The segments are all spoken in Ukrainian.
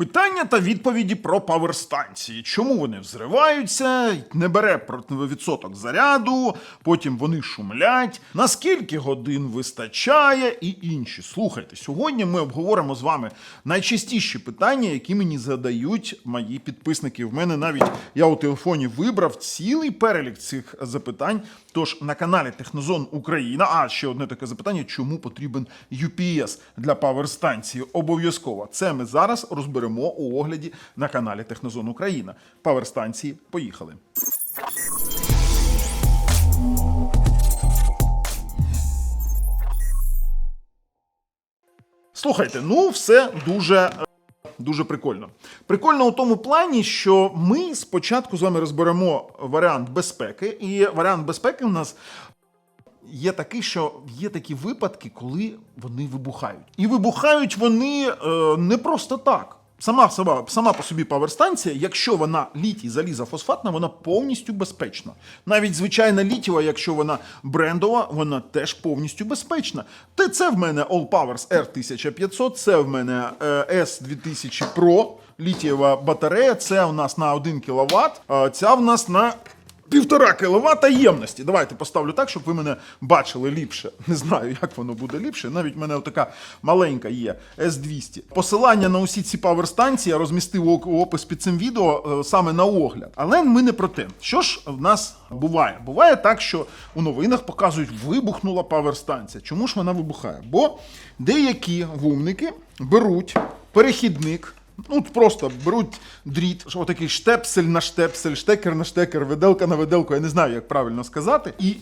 Питання та відповіді про паверстанції. Чому вони взриваються, не бере відсоток заряду, потім вони шумлять, наскільки годин вистачає і інші. Слухайте, сьогодні ми обговоримо з вами найчастіші питання, які мені задають мої підписники. В мене навіть я у телефоні вибрав цілий перелік цих запитань. Тож на каналі Технозон Україна. А ще одне таке запитання: чому потрібен UPS для паверстанції? Обов'язково це ми зараз розберемо у огляді на каналі Технозон Україна. Паверстанції поїхали. Слухайте, ну все дуже. Дуже прикольно. Прикольно у тому плані, що ми спочатку з вами розберемо варіант безпеки, і варіант безпеки у нас є такий, що є такі випадки, коли вони вибухають. І вибухають вони е, не просто так. Сама, сама, сама по собі паверстанція, якщо вона літій залізофосфатна, вона повністю безпечна. Навіть звичайна літіва, якщо вона брендова, вона теж повністю безпечна. Те це в мене All Powers R1500, це в мене е, S2000 Pro, літієва батарея, це у нас на 1 кВт, а ця в нас на Півтора кіловата ємності. Давайте поставлю так, щоб ви мене бачили ліпше. Не знаю, як воно буде ліпше. Навіть в мене така маленька є S200. Посилання на усі ці паверстанції я розмістив у опис під цим відео е, саме на огляд. Але ми не про те. Що ж в нас буває? Буває так, що у новинах показують, вибухнула паверстанція. Чому ж вона вибухає? Бо деякі вумники беруть перехідник. Ну, просто беруть дріт, що отакий штепсель на штепсель, штекер на штекер, виделка на виделку, я не знаю, як правильно сказати. І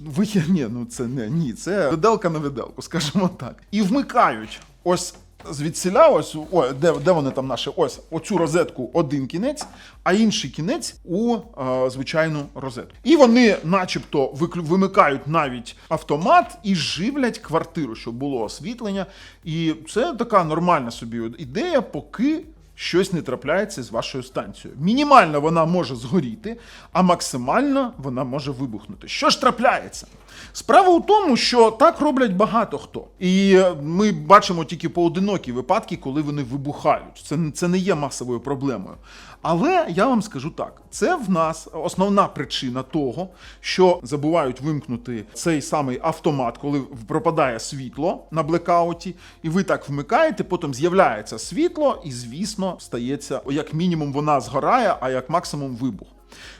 вихід, ні, ну це не ні, це виделка на виделку, скажімо так. І вмикають ось звідсіля, ось о, де, де вони там наші, ось оцю розетку один кінець, а інший кінець у е, звичайну розетку. І вони, начебто, виклю- вимикають навіть автомат і живлять квартиру, щоб було освітлення. І це така нормальна собі ідея, поки щось не трапляється з вашою станцією. Мінімально вона може згоріти, а максимально вона може вибухнути. Що ж трапляється? Справа у тому, що так роблять багато хто. І ми бачимо тільки поодинокі випадки, коли вони вибухають. Це, це не є масовою проблемою. Але я вам скажу так: це в нас основна причина того, що забувають вимкнути цей самий автомат, коли пропадає світло на блекауті, і ви так вмикаєте, потім з'являється світло, і, звісно, стається, як мінімум, вона згорає, а як максимум вибух.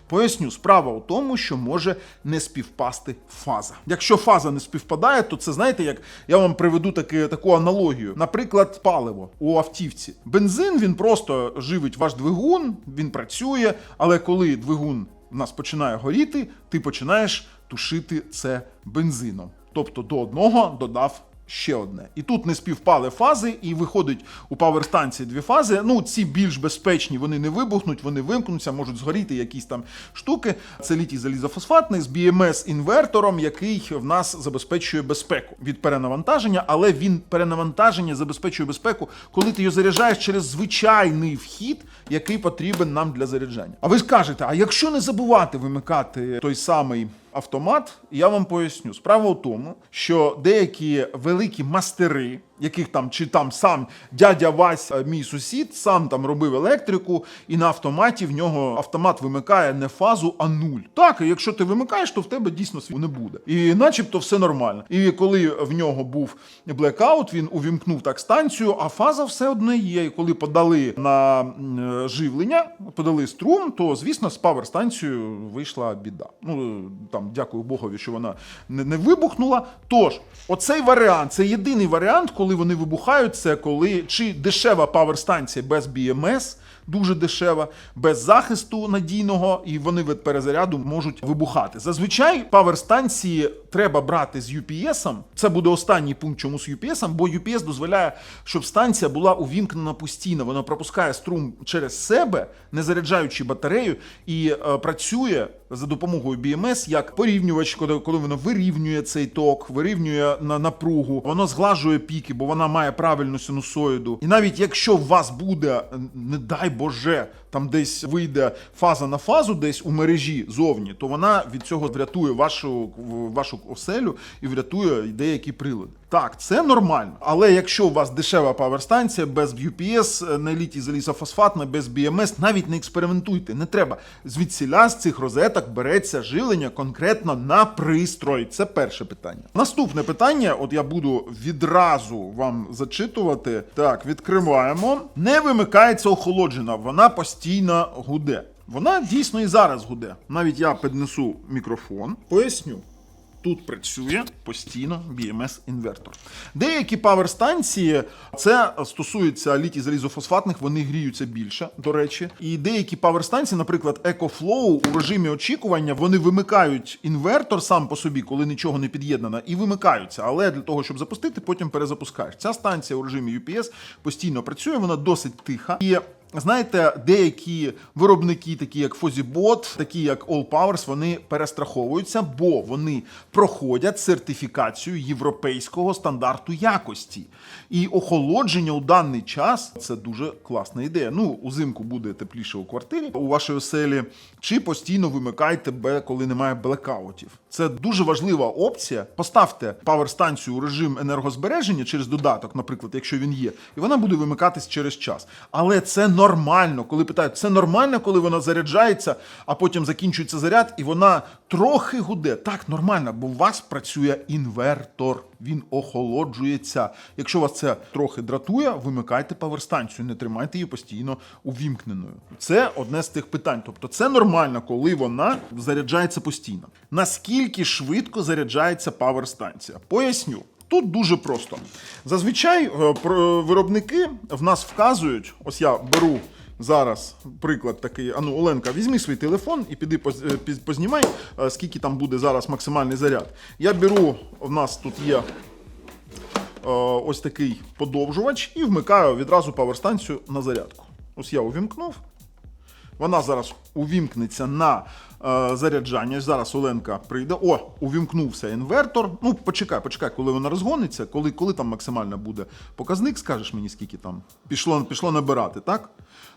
Поясню, справа у тому, що може не співпасти фаза. Якщо фаза не співпадає, то це знаєте, як я вам приведу таки, таку аналогію. Наприклад, паливо у автівці. Бензин він просто живить ваш двигун, він працює, але коли двигун в нас починає горіти, ти починаєш тушити це бензином. Тобто до одного додав ще одне. І тут не співпали фази, і виходить у паверстанції дві фази. Ну, ці більш безпечні, вони не вибухнуть, вони вимкнуться, можуть згоріти якісь там штуки. Це літій залізофосфатний з BMS-інвертором, який в нас забезпечує безпеку від перенавантаження, але він перенавантаження забезпечує безпеку, коли ти його заряджаєш через звичайний вхід, який потрібен нам для заряджання. А ви скажете, а якщо не забувати вимикати той самий автомат, я вам поясню. Справа у тому, що деякі великі мастери, яких там чи там сам дядя Вась, е, мій сусід, сам там робив електрику, і на автоматі в нього автомат вимикає не фазу, а нуль. Так, і якщо ти вимикаєш, то в тебе дійсно світла не буде. І начебто все нормально. І коли в нього був блекаут, він увімкнув так станцію, а фаза все одно є. І коли подали на е, живлення, подали струм, то звісно з паверстанцією вийшла біда. Ну там дякую Богові, що вона не вибухнула. Тож, оцей варіант, це єдиний варіант, коли вони вибухають, це коли чи дешева паверстанція без BMS, дуже дешева, без захисту надійного, і вони від перезаряду можуть вибухати. Зазвичай паверстанції треба брати з UPS. Це буде останній пункт, чому з UPS, бо UPS дозволяє, щоб станція була увімкнена постійно. Вона пропускає струм через себе, не заряджаючи батарею, і е, працює за допомогою BMS як порівнювач, коли, воно вирівнює цей ток, вирівнює на напругу, воно зглажує піки, бо вона має правильну синусоїду. І навіть якщо у вас буде, е, не дай Боже, там десь вийде фаза на фазу, десь у мережі зовні, то вона від цього врятує вашу, вашу оселю і врятує деякі прилади. Так, це нормально. Але якщо у вас дешева паверстанція без UPS, на літій залізофосфатна, без BMS, навіть не експериментуйте, не треба. Звідсіля з цих розеток береться живлення конкретно на пристрой. Це перше питання. Наступне питання, от я буду відразу вам зачитувати. Так, відкриваємо. Не вимикається охолоджена, вона постійно гуде. Вона дійсно і зараз гуде. Навіть я піднесу мікрофон, поясню. Тут працює постійно BMS інвертор. Деякі паверстанції, це стосується літій залізофосфатних, вони гріються більше, до речі. І деякі паверстанції, наприклад, EcoFlow у режимі очікування, вони вимикають інвертор сам по собі, коли нічого не під'єднано, і вимикаються. Але для того, щоб запустити, потім перезапускаєш. Ця станція у режимі UPS постійно працює, вона досить тиха. І Знаєте, деякі виробники, такі як Fozibot, такі як All Powers, вони перестраховуються, бо вони проходять сертифікацію європейського стандарту якості. І охолодження у даний час це дуже класна ідея. Ну, узимку буде тепліше у квартирі у вашій оселі, чи постійно вимикайте, бе- коли немає блекаутів. Це дуже важлива опція. Поставте паверстанцію у режим енергозбереження через додаток, наприклад, якщо він є, і вона буде вимикатись через час. Але це нормально, коли питають, це нормально, коли вона заряджається, а потім закінчується заряд, і вона трохи гуде. Так, нормально, бо у вас працює інвертор. Він охолоджується. Якщо вас це трохи дратує, вимикайте паверстанцію, не тримайте її постійно увімкненою. Це одне з тих питань. Тобто, це нормально, коли вона заряджається постійно. Наскільки швидко заряджається паверстанція? Поясню. Тут дуже просто. Зазвичай е, виробники в нас вказують, ось я беру зараз приклад такий. Ану, Оленка, візьми свій телефон і піди е, познімай, е, скільки там буде зараз максимальний заряд. Я беру, в нас тут є ось такий подовжувач і вмикаю відразу паверстанцію на зарядку. Ось я увімкнув. Вона зараз увімкнеться на е, заряджання. Зараз Оленка прийде. О, увімкнувся інвертор. Ну, почекай, почекай, коли вона розгониться, коли, коли там максимально буде показник, скажеш мені, скільки там пішло, пішло набирати, так?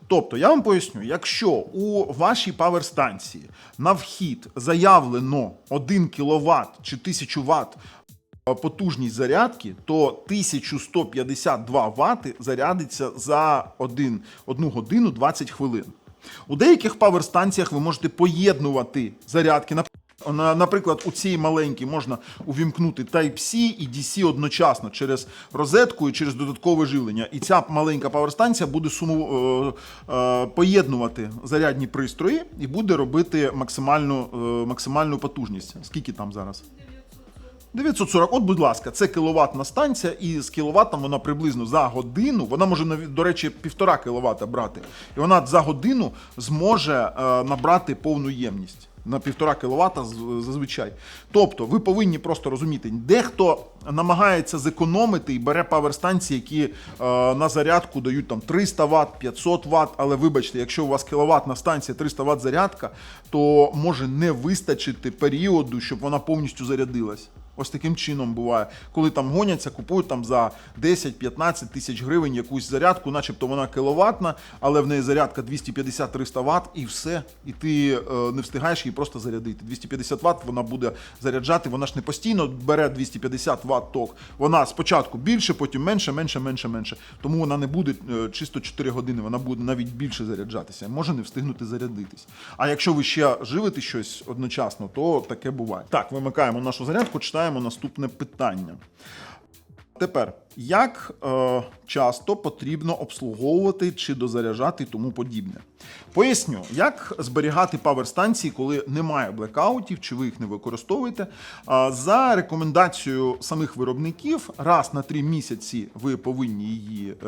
Тобто, я вам поясню, якщо у вашій паверстанції на вхід заявлено 1 кВт чи 1000 Вт потужність зарядки, то 1152 Вт зарядиться за 1, 1 годину 20 хвилин. У деяких паверстанціях ви можете поєднувати зарядки. На- Наприклад, у цій маленькій можна увімкнути Type-C і DC одночасно через розетку і через додаткове живлення. І ця маленька паверстанція буде суму, е, е, поєднувати зарядні пристрої і буде робити максимальну, е, максимальну потужність. Скільки там зараз? 940, от, будь ласка, це кіловатна станція, і з кіловатом вона приблизно за годину, вона може до речі, півтора кіловата брати. І вона за годину зможе е, набрати повну ємність. На півтора кіловата з- зазвичай. Тобто, ви повинні просто розуміти, дехто намагається зекономити і бере паверстанції, які е, на зарядку дають там 300 Вт, 500 Вт. Але вибачте, якщо у вас кіловатна станція 300 Вт зарядка, то може не вистачити періоду, щоб вона повністю зарядилась. Ось таким чином буває, коли там гоняться, купують там за 10-15 тисяч гривень якусь зарядку, начебто вона кіловатна, але в неї зарядка 250-300 Вт і все. І ти е, не встигаєш її просто зарядити. 250 Вт вона буде заряджати, вона ж не постійно бере 250 Вт ток. Вона спочатку більше, потім менше, менше, менше, менше. Тому вона не буде е, чисто 4 години, вона буде навіть більше заряджатися. Може не встигнути зарядитись. А якщо ви ще живете щось одночасно, то таке буває. Так, вимикаємо нашу зарядку, читаємо наступне питання. Тепер, як е, часто потрібно обслуговувати чи дозаряджати і тому подібне? Поясню, як зберігати паверстанції, коли немає блекаутів, чи ви їх не використовуєте. А, За рекомендацією самих виробників, раз на три місяці ви повинні її е,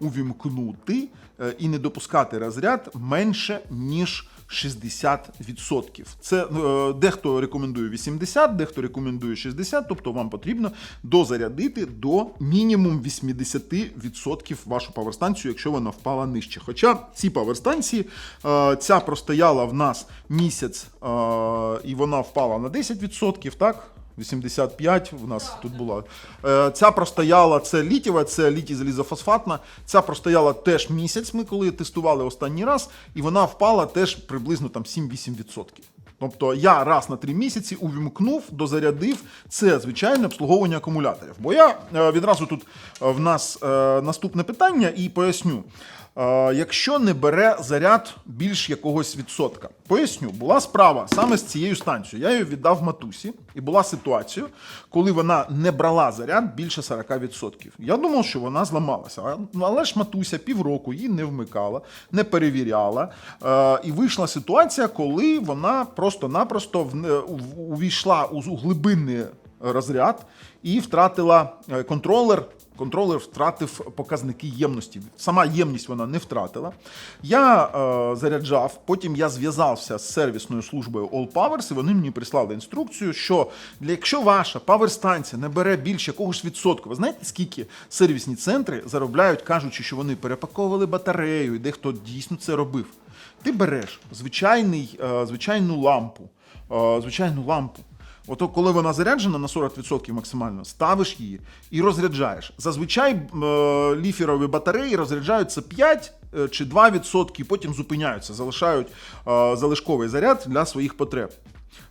увімкнути е, і не допускати розряд менше ніж 60%. Це е, дехто рекомендує 80, дехто рекомендує 60, тобто вам потрібно дозарядити до мінімум 80% вашу паверстанцію, якщо вона впала нижче. Хоча ці паверстанції, е, ця простояла в нас місяць е, і вона впала на 10%, так? 85 у нас тут була. Е, Ця простояла, це літєва, це літій залізофосфатна. Ця простояла теж місяць. Ми коли тестували останній раз, і вона впала теж приблизно там 7-8%. Тобто я раз на три місяці увімкнув, дозарядив це звичайне обслуговування акумуляторів. Бо я е, відразу тут е, в нас наступне питання і поясню. Е, Якщо не бере заряд більш якогось відсотка, поясню, була справа саме з цією станцією. Я її віддав матусі, і була ситуація, коли вона не брала заряд більше 40%. Я думав, що вона зламалася. Але ж матуся півроку її не вмикала, не перевіряла. Е, і вийшла ситуація, коли вона просто-напросто в- увійшла у глибинний розряд і втратила е, контролер. Контролер втратив показники ємності. Сама ємність вона не втратила. Я е, заряджав, потім я зв'язався з сервісною службою All Powers, і вони мені прислали інструкцію, що для якщо ваша паверстанція не бере більше якогось відсотку, ви знаєте, скільки сервісні центри заробляють, кажучи, що вони перепаковували батарею, і дехто дійсно це робив. Ти береш звичайний, е, звичайну лампу, е, звичайну лампу. Ото коли вона заряджена на 40% максимально, ставиш її і розряджаєш. Зазвичай е, ліферові батареї розряджаються 5 е, чи 2%, потім зупиняються, залишають е, залишковий заряд для своїх потреб.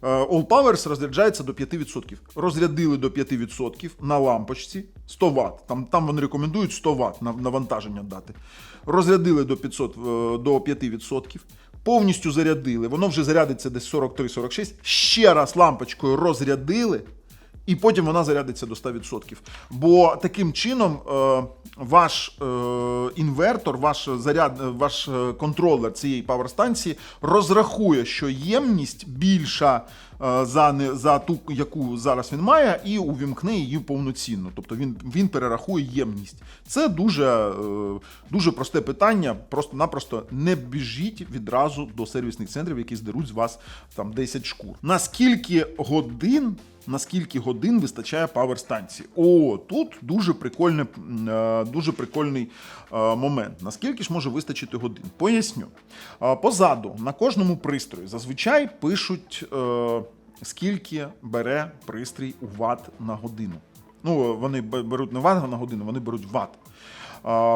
All Powers розряджається до 5%. Розрядили до 5% на лампочці 100 Вт. Там, там вони рекомендують 100 Вт навантаження дати. Розрядили до 500, е, до 5%. Повністю зарядили, воно вже зарядиться десь 43-46. Ще раз лампочкою розрядили, і потім вона зарядиться до 100%. Бо таким чином е, ваш е, інвертор, ваш заряд, е, ваш контролер цієї паверстанції розрахує, що ємність більша за, не, за ту, яку зараз він має, і увімкне її повноцінно. Тобто він, він перерахує ємність. Це дуже, е, дуже просте питання. Просто-напросто не біжіть відразу до сервісних центрів, які здеруть з вас там 10 шкур. Наскільки годин на скільки годин вистачає паверстанції. О, тут дуже прикольне, е, дуже прикольний е, момент. Наскільки ж може вистачити годин? Поясню. Е, Позаду на кожному пристрої зазвичай пишуть, е, скільки бере пристрій у ват на годину. Ну, вони беруть не ват на годину, вони беруть ватт а,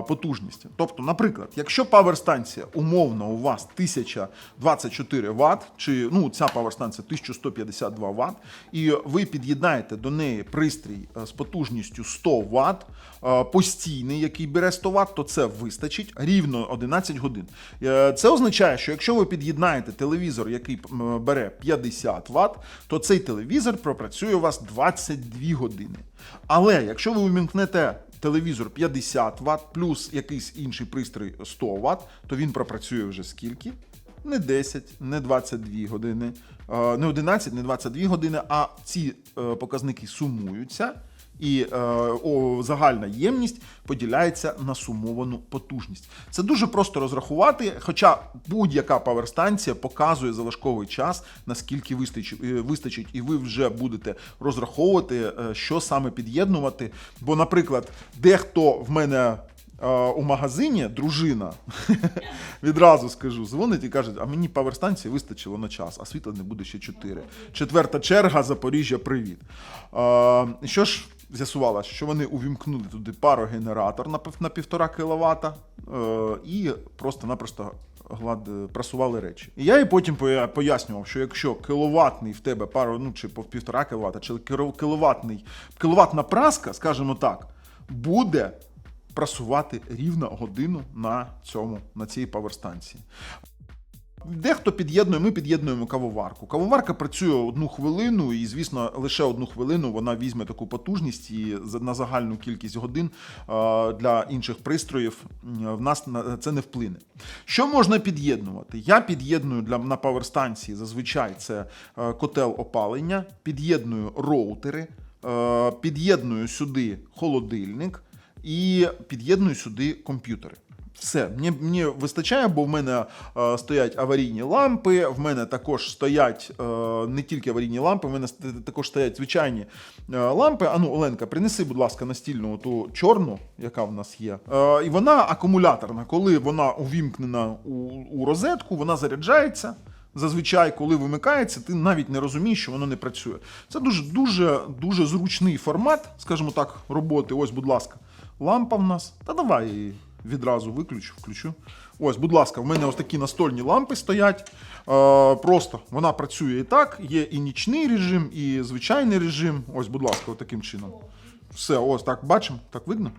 потужність. Тобто, наприклад, якщо паверстанція умовно у вас 1024 Вт, чи ну ця паверстанція 1152 Вт, і ви під'єднаєте до неї пристрій е, з потужністю 100 Вт, е, постійний, який бере 100 Вт, то це вистачить рівно 11 годин. Е, Це означає, що якщо ви під'єднаєте телевізор, який бере 50 Вт, то цей телевізор пропрацює у вас 22 години. Але якщо ви увімкнете телевізор 50 Вт плюс якийсь інший пристрій 100 Вт, то він пропрацює вже скільки? Не 10, не 22 години, е, не 11, не 22 години, а ці е, показники сумуються. І е, о, загальна ємність поділяється на сумовану потужність. Це дуже просто розрахувати, хоча будь-яка паверстанція показує залишковий час, наскільки вистачить, е, вистачить, і ви вже будете розраховувати, е, що саме під'єднувати. Бо, наприклад, дехто в мене е, у магазині, дружина, відразу скажу, дзвонить і каже, а мені паверстанції вистачило на час, а світла не буде ще 4. Четверта черга, Запоріжжя, привіт. Що ж з'ясувалось, що вони увімкнули туди парогенератор на, на півтора кіловата е, і просто-напросто глад прасували речі. І я їй потім поя- пояснював, що якщо кіловатний в тебе пару, ну чи по півтора кіловата, чи кіловатний, кіловатна праска, скажімо так, буде прасувати рівно годину на цьому на цій паверстанції. Дехто під'єднує, ми під'єднуємо кавоварку. Кавоварка працює одну хвилину, і, звісно, лише одну хвилину вона візьме таку потужність і на загальну кількість годин для інших пристроїв в нас це не вплине. Що можна під'єднувати? Я під'єдную для на паверстанції зазвичай це е, котел опалення, під'єдную роутери, е, під'єдную сюди холодильник і під'єдную сюди комп'ютери. Все, мені, мені вистачає, бо в мене е, стоять аварійні лампи, в мене також стоять е, не тільки аварійні лампи, в мене також стоять звичайні е, лампи. Ану, Оленка, принеси, будь ласка, настільну ту чорну, яка в нас є. Е, і вона акумуляторна. Коли вона увімкнена у, у розетку, вона заряджається. Зазвичай, коли вимикається, ти навіть не розумієш, що воно не працює. Це дуже дуже дуже зручний формат, скажімо так, роботи. Ось, будь ласка, лампа в нас. Та давай. Відразу виключу, включу. Ось, будь ласка, в мене ось такі настольні лампи стоять. Е, просто вона працює і так. Є і нічний режим, і звичайний режим. Ось, будь ласка, ось таким чином. Все, ось так бачимо, так видно?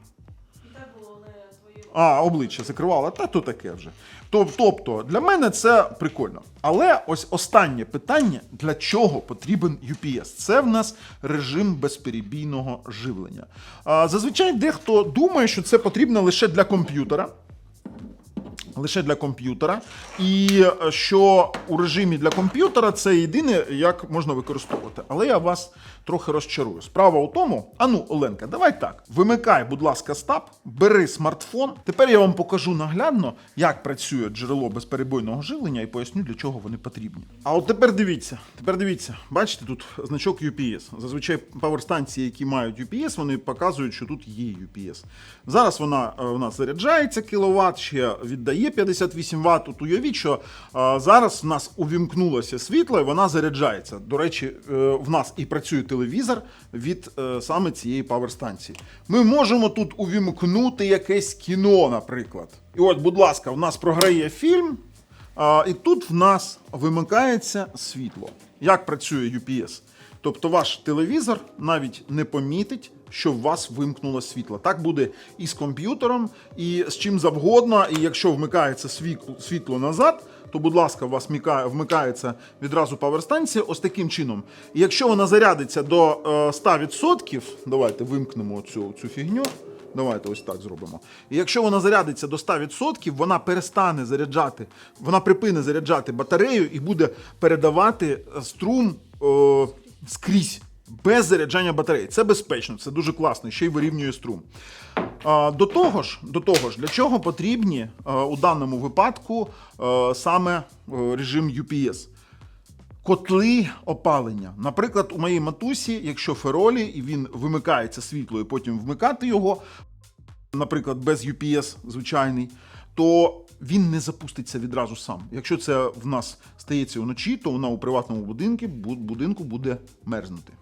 А, обличчя закривала, та то таке вже. Тобто, для мене це прикольно. Але ось останнє питання: для чого потрібен UPS? Це в нас режим безперебійного живлення. Зазвичай дехто думає, що це потрібно лише для комп'ютера. Лише для комп'ютера, і е, що у режимі для комп'ютера це єдине, як можна використовувати. Але я вас трохи розчарую. Справа у тому, ану, Оленка, давай так. Вимикай, будь ласка, стап, бери смартфон. Тепер я вам покажу наглядно, як працює джерело безперебойного живлення, і поясню, для чого вони потрібні. А от тепер дивіться, тепер дивіться, бачите, тут значок UPS. Зазвичай паверстанції, які мають UPS, вони показують, що тут є UPS. Зараз вона е, у нас заряджається кіловат, ще віддає 58 Вт. Тут уявіть, що е, зараз в нас увімкнулося світло, і вона заряджається. До речі, е, в нас і працює телевізор від е, саме цієї паверстанції. Ми можемо тут увімкнути якесь кіно, наприклад. І от, будь ласка, в нас програє фільм. А, і тут в нас вимикається світло. Як працює UPS? Тобто ваш телевізор навіть не помітить, що в вас вимкнуло світло. Так буде і з комп'ютером, і з чим завгодно. І якщо вмикається світло, назад, то, будь ласка, у вас вмикається відразу паверстанція ось таким чином. І якщо вона зарядиться до е, 100%, давайте вимкнемо цю, цю фігню. Давайте ось так зробимо. І якщо вона зарядиться до 100%, вона перестане заряджати, вона припине заряджати батарею і буде передавати е, струм е, скрізь без заряджання батареї. Це безпечно, це дуже класно, ще й вирівнює струм. До того ж, до того ж, для чого потрібні е, у даному випадку е, саме е, режим UPS? Котли опалення. Наприклад, у моїй матусі, якщо феролі, і він вимикається світло, і потім вмикати його, наприклад, без UPS звичайний, то він не запуститься відразу сам. Якщо це в нас стається вночі, то вона у приватному будинку буде мерзнути.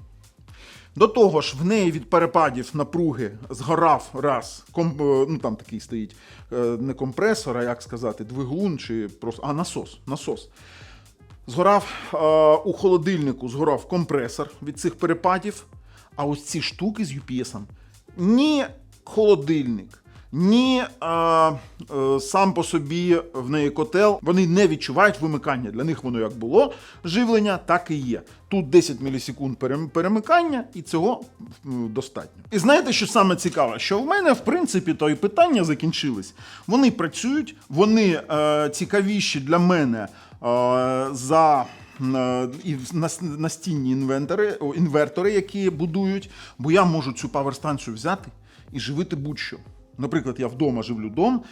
До того ж, в неї від перепадів напруги згорав раз, ком, е, ну там такий стоїть е, не компресор, а як сказати, двигун чи просто. А, насос. насос. Згорав е, у холодильнику, згорав компресор від цих перепадів. А ось ці штуки з UPS ні холодильник, ні е, е, сам по собі в неї котел, вони не відчувають вимикання. Для них воно як було живлення, так і є. Тут 10 мілісекунд перемикання, і цього достатньо. І знаєте, що саме цікаве? Що в мене, в принципі, то і питання закінчились. Вони працюють, вони е, цікавіші для мене е, за е, і настінні інвентори, інвертори, які будують, бо я можу цю паверстанцію взяти і живити будь-що. Наприклад, я вдома живлю дом,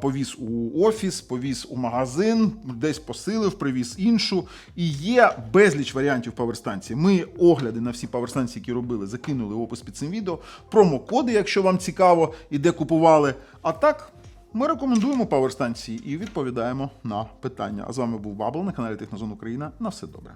повіз у офіс, повіз у магазин, десь посилив, привіз іншу. І є безліч варіантів паверстанції. Ми огляди на всі паверстанції, які робили, закинули в опис під цим відео. Промокоди, якщо вам цікаво, і де купували. А так. Ми рекомендуємо паверстанції і відповідаємо на питання. А з вами був Бабл на каналі Технозон Україна. На все добре.